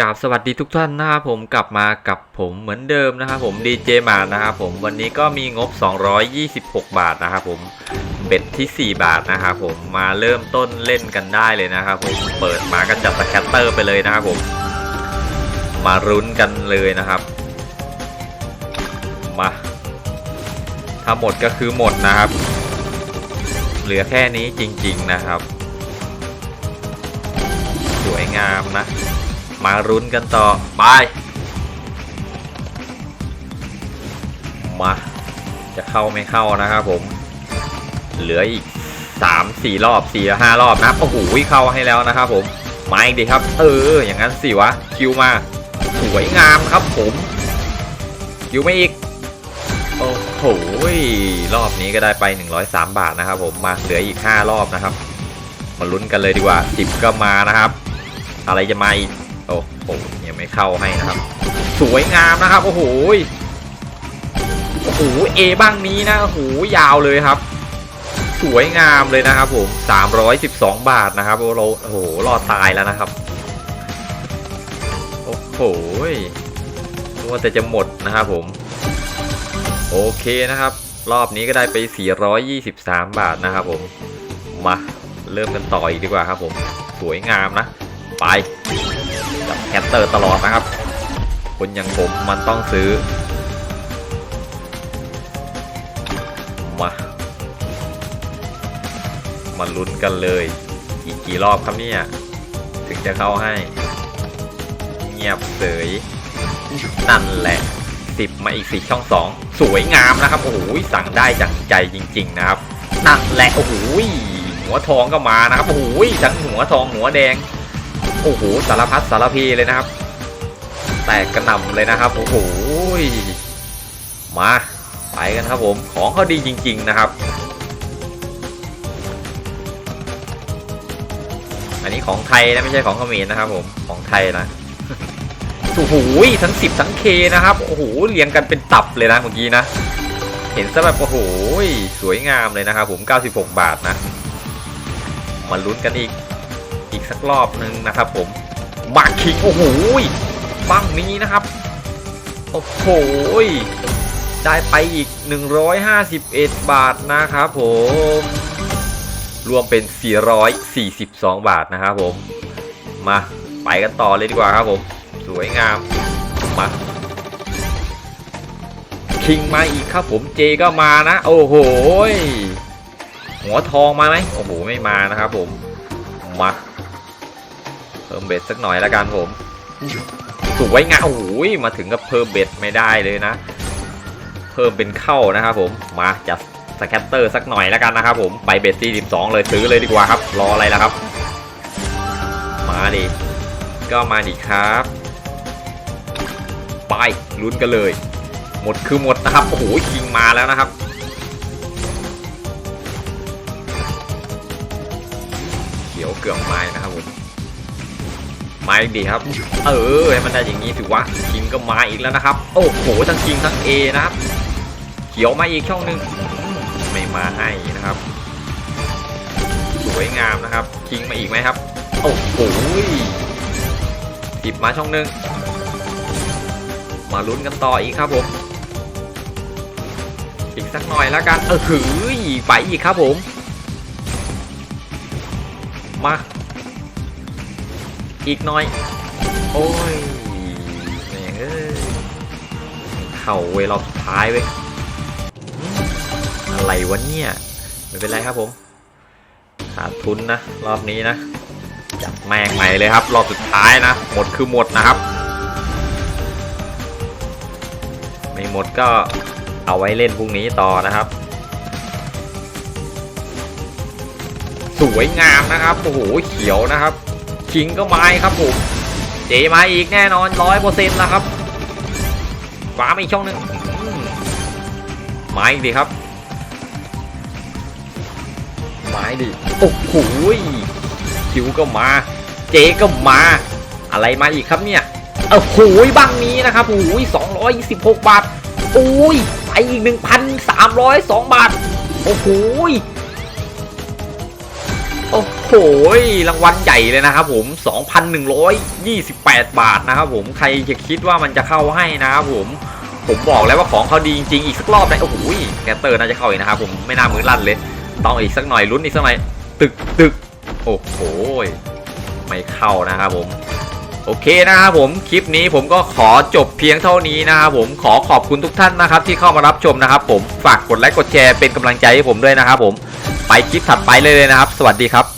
กราบสวัสดีทุกท่านนะครับผมกลับมากับผมเหมือนเดิมนะครับผมดีเจมานะครับผมวันนี้ก็มีงบ 226 บาทนะครับผมเบ็ดที่ 4 บาทนะครับผมมาเริ่มต้นเล่นกันได้เลยนะครับผมเปิดมาก็จับสแคตเตอร์ไปเลยนะครับผมมารุ้นกันเลยนะครับมาถ้าหมดก็คือหมดนะครับ เหลือแค่นี้จริง ๆนะครับ สวยงามนะ มารุ้นกันต่อ ไป มา จะเข้าไม่เข้านะครับผม เหลืออีกสามสี่รอบสี่ห้ารอบนะโอ้โหเข้าให้แล้วนะครับผมมาอีกดีครับ เออ อย่างนั้นสิวะ คิวมา สวยงามครับผม คิวไม่อีก โอ้โหรอบนี้ก็ได้ไป 103 บาทนะครับผม มาเหลืออีก 5 รอบนะครับ มาลุ้นกันเลยดีกว่า 10 ก็มานะครับ อะไรจะมาอีก โอ้โหยังไม่เข้าให้นะครับ สวยงามนะครับ โอ้โหโอ้โหเอบ้างนี้นะโอ้โหยาวเลยครับ สวยงามเลยนะครับผม312 บาทนะครับโอ้โอ้โหรอดตายแล้วนะครับ โอ้โหน่าแต่จะหมดนะครับผม โอเคนะครับ รอบนี้ก็ได้ไป 423 บาทนะครับผมมาเริ่มกันต่ออีกดีกว่าครับผม สวยงามนะ ไป แคตเตอร์ตลอดนะครับ คนอย่างผมมันต้องซื้อ มา มาลุ้นกันเลย อีกกี่รอบครับเนี่ย ถึงจะเข้าให้ เงียบเสยนั่นแหละสิบมาอีกสี่ช่องสองสวยงามนะครับ โอ้โหสั่งได้จังใจจริง ๆ นะครับนั่นแหละโอ้โหหัวทองก็มานะครับโอ้โหทั้งหัวทองหัวแดง โอ้โหสารพัดสารพีเลยนะครับ แตกกระหน่ำเลยนะครับโอ้โหมาไปกันครับผมของเขาดีจริง ๆนะครับ อันนี้ของไทยนะไม่ใช่ของเขมรนะครับผมของไทยนะโอ้โหทั้ง10ทั้งเคนะครับโอ้โหเรียงกันเป็นตับเลยนะเมื่อกี้นะเห็นซะแบบโอ้โหสวยงามเลยนะครับผม 96 บาทนะมาลุ้นกันอีก อีกสักรอบหนึ่งนะครับผมบักคิงโอ้โหบังนี้นะครับ โอ้โหได้ไปอีก 151 บาทนะครับผม รวมเป็น 442 บาทนะครับผม มาไปกันต่อเลยดีกว่าครับผม สวยงาม มาคิงมาอีกครับผมเจก็มานะ โอ้โหหัวทองมาไหมโอ้โหไม่มานะครับผม มา พิ่มเบ็ดสักหน่อยละกันผมสวยงามโอ้โหมาถึงกับเพิ่มเบ็ดไม่ได้เลยนะ เพิ่มเป็นเข้านะครับผมมาจัดสแคตเตอร์สักหน่อยแล้วกันนะครับผมไปเบ็ดซีสิบสองเลยซื้อเลยดีกว่าครับ รออะไรล่ะครับ มาดิก็มาดิครับไปลุ้นกันเลย หมดคือหมดนะครับโอ้โหคิงมาแล้วนะครับเขียวเกือบไม้นะครับผม มาอีกดีครับ เออให้มันได้อย่างนี้ถือว่าคิงก็มาอีกแล้วนะครับ โอ้โหทั้งคิงทั้งเอนะครับ เขียวมาอีกช่องหนึ่งไม่มาให้นะครับ สวยงามนะครับ คิงมาอีกไหมครับ โอ้โหหยิบมาช่องหนึ่งมาลุ้นกันต่ออีกครับผม อีกสักหน่อยแล้วกัน เออหือไปอีกครับผม มา อีกหน่อย โอ้ยแม่งเอ้ยเข่าเวลาสุดท้ายเว้ยอืมอะไรวะเนี่ยไม่เป็นไรครับผมขาดทุนนะ รอบนี้นะจัดแม่งใหม่เลยครับ รอบสุดท้ายนะ หมดคือหมดนะครับ ไม่หมดก็เอาไว้เล่นพรุ่งนี้ต่อนะครับ สวยงามนะครับโอ้โหเขียวนะครับ คิงก็มาครับผมเจมาอีกแน่นอนร้อยเปอร์เซ็นต์แล้วครับฟ้ามาอีกช่องหนึ่งมาอีกดีครับมาดิโอ้โหคิวก็มา เจก็มา อะไรมาอีกครับเนี่ยโอ้โหบังนี้นะครับโอ้โหสองร้อยสิบหกบาทโอ้ยไปอีกหนึ่งพันสามร้อยสองบาทโอ้โห หรางวัลใหญ่เลยนะครับผม 2,128 บาทนะครับผมใครจะคิดว่ามันจะเข้าให้นะครับผม ผมบอกแล้วว่าของเขาดีจริงๆอีกสักรอบนะโอ้โหแกตเตอร์น่าจะเข้าอีกนะครับผมไม่น่ามือลั่นเลยต้องอีกสักหน่อยลุ้นอีกสักหน่อยตึกตึกโอ้โหไม่เข้านะครับผมโอเคนะครับผมคลิปนี้ผมก็ขอจบเพียงเท่านี้นะครับผมขอขอบคุณทุกท่านนะครับ ที่เข้ามารับชมนะครับ ผมฝากกดไลค์กดแชร์เป็นกำลังใจให้ผมด้วยนะครับผมไปคลิปถัดไปเลยนะครับ สวัสดีครับ